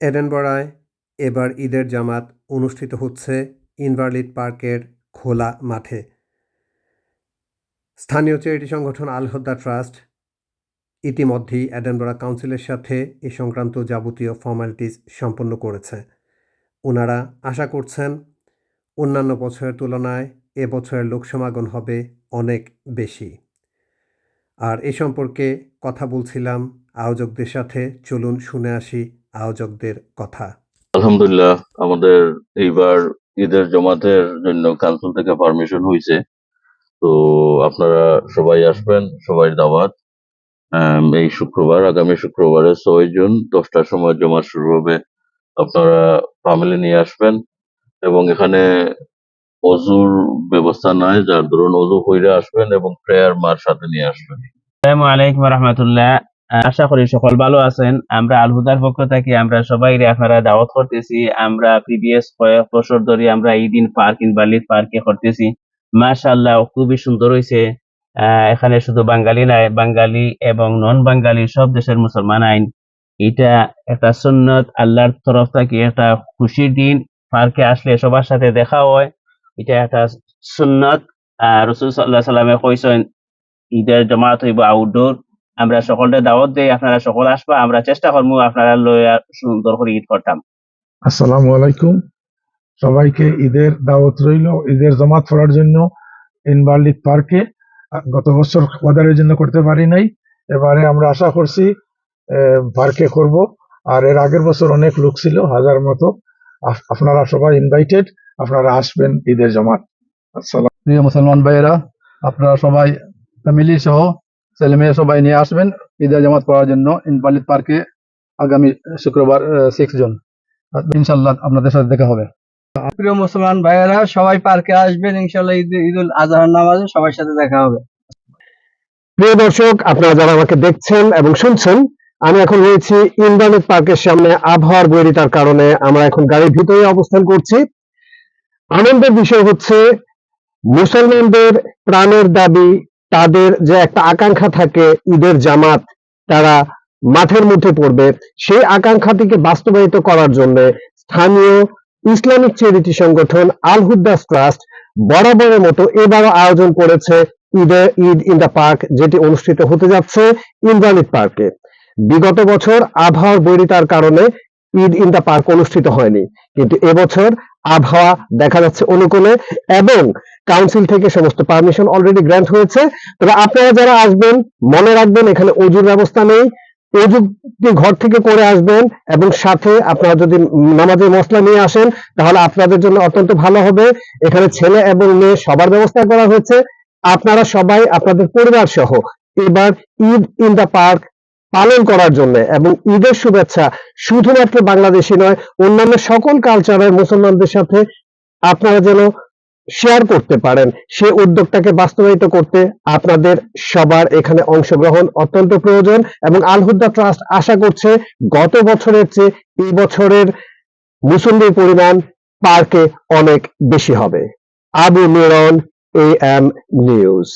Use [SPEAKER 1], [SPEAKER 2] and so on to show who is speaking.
[SPEAKER 1] এডেনবরায় এবার ঈদের জামাত অনুষ্ঠিত হচ্ছে ইনভারলিড পার্কের খোলা মাঠে। স্থানীয় চ্যারিটি সংগঠন আল হুদ্দা ট্রাস্ট ইতিমধ্যেই এডেনবরা কাউন্সিলের সাথে এ সংক্রান্ত যাবতীয় ফর্মালিটিস সম্পন্ন করেছে। ওনারা আশা করছেন অন্যান্য বছরের তুলনায় এ বছরের লোক সমাগম হবে অনেক বেশি। আর এ সম্পর্কে কথা বলছিলাম আয়োজকদের সাথে। চলুন শুনে আসি আয়োজকদের কথা।
[SPEAKER 2] আলহামদুলিল্লাহ আমাদের এইবার ঈদের জমাতের জন্য কাউন্সিল থেকে পারমিশন হয়েছে তো আপনারা সবাই আসবেন সবাই দাওয়াত। এই শুক্রবার আগামী শুক্রবারে ছয় জুন দশটার সময় জমা শুরু হবে। আপনারা ফ্যামিলি নিয়ে আসবেন এবং এখানে অজুর ব্যবস্থা নাই যার ধরুন অজু কইরা আসবেন এবং প্রেয়ার মার সাথে নিয়ে আসবেন।
[SPEAKER 3] আসসালামু আলাইকুম রহমতুল্লাহ। আশা করি সকল ভালো আছেন। আমরা আলহুদার পক্ষ থেকে আমরা সবাই আপনারা দাওয়াত করতেছি। আমরা প্রিভিয়াস কয়েক বছর ধরে আমরা এই দিন পার্ক ইনভালিড পার্কে করতেছি। মাশাআল্লাহ, খুবই সুন্দর হয়েছে এখানে শুধু বাঙালি নাই, বাঙালি এবং নন বাঙালি সব দেশের মুসলমান আইন। এটা একটা সুন্নত, আল্লাহর তরফ থেকে একটা খুশির দিন। পার্কে আসলে সবার সাথে দেখা হয়। এটা একটা সুন্নত। রসুল সাল্লাহ সাল্লামে কইছেন, ঈদের জমাত হইব আউটডোর আমরা সকলটা দাওয়াত দেই আপনারা সকল আসবা আমরা চেষ্টা করব আপনারা লইয়া সুন্দর করে ঈদ করতাম।
[SPEAKER 4] আসসালামু আলাইকুম। সবাইকে ঈদের দাওয়াত রইল। ঈদের জমাত পড়ার জন্য ইনভার্লিক পার্কে গত বছর ওয়াদারের জন্য করতে পারি নাই। এবারে আমরা আশা করছি পার্কে করব। আর এর আগের বছর অনেক লোক ছিল হাজার মতো। আপনারা সবাই ইনভাইটেড আপনারা আসবেন ঈদের জমাত। আসসালাম।
[SPEAKER 5] প্রিয় মুসলমান ভাইয়েরা আপনারা সবাই ফ্যামিলি সহ ছেলে মেয়ে সবাই নিয়ে আসবেন ঈদের জামাত পড়ার জন্য ইনভালিড পার্কে আগামী শুক্রবার সিক্স জন। ইনশাল্লাহ আপনাদের সাথে দেখা হবে।
[SPEAKER 6] প্রিয় মুসলমান ভাইয়েরা সবাই পার্কে আসবেন ইনশাল্লাহ ঈদ ঈদুল আজহার নামাজে সবার সাথে দেখা হবে।
[SPEAKER 1] প্রিয় দর্শক আপনারা যারা আমাকে দেখছেন এবং শুনছেন আমি এখন রয়েছি ইন্দ্রানেট পার্কের সামনে আবহাওয়ার বৈরিতার কারণে আমরা এখন গাড়ির ভিতরে অবস্থান করছি। আনন্দের বিষয় হচ্ছে মুসলমানদের প্রাণের দাবি তাদের যে একটা আকাঙ্ক্ষা থাকে ঈদের জামাত, তারা মাঠের মধ্যে পড়বে। সেই আকাঙ্ক্ষাটিকে বাস্তবায়িত করার জন্য স্থানীয় ইসলামিক চ্যারিটি সংগঠন আল হুদ্দাস ট্রাস্ট বরাবরের মতো এবারও আয়োজন করেছে ঈদে ঈদ ইন দ্য পার্ক, যেটি অনুষ্ঠিত হতে যাচ্ছে ইন্দ্রানিত পার্কে। বিগত বছর আবহাওয়ার বৈরিতার কারণে ঈদ ইন দ্য পার্ক অনুষ্ঠিত হয়নি। কিন্তু এবছর আবহাওয়া দেখা যাচ্ছে অনুকূলে এবং কাউন্সিল থেকে সমস্ত পারমিশন অলরেডি গ্র্যান্ট হয়েছে। তবে আপনারা যারা আসবেন, মনে রাখবেন এখানে অজুর ব্যবস্থা নেই। অজুটি ঘর থেকে করে আসবেন এবং সাথে আপনারা যদি নামাজের মশলা নিয়ে আসেন, তাহলে আপনাদের জন্য অত্যন্ত ভালো হবে। এখানে ছেলে এবং মেয়ে সবার ব্যবস্থা করা হয়েছে। আপনারা সবাই, আপনাদের পরিবার সহ এবার ঈদ ইন দ্য পার্ক পালন করার জন্য এবং ঈদের শুভেচ্ছা শুধুমাত্র বাংলাদেশি নয়, অন্যান্য সকল কালচারের মুসলমানদের সাথে আপনারা যেন শেয়ার করতে পারেন। সে উদ্যোগটাকে বাস্তবায়িত করতে আপনাদের সবার এখানে অংশগ্রহণ অত্যন্ত প্রয়োজন এবং আলহুদ্দা ট্রাস্ট আশা করছে গত বছরের চেয়ে এই বছরের মুসল্লির পরিমাণ পার্কে অনেক বেশি হবে। Abu Miron, A M news.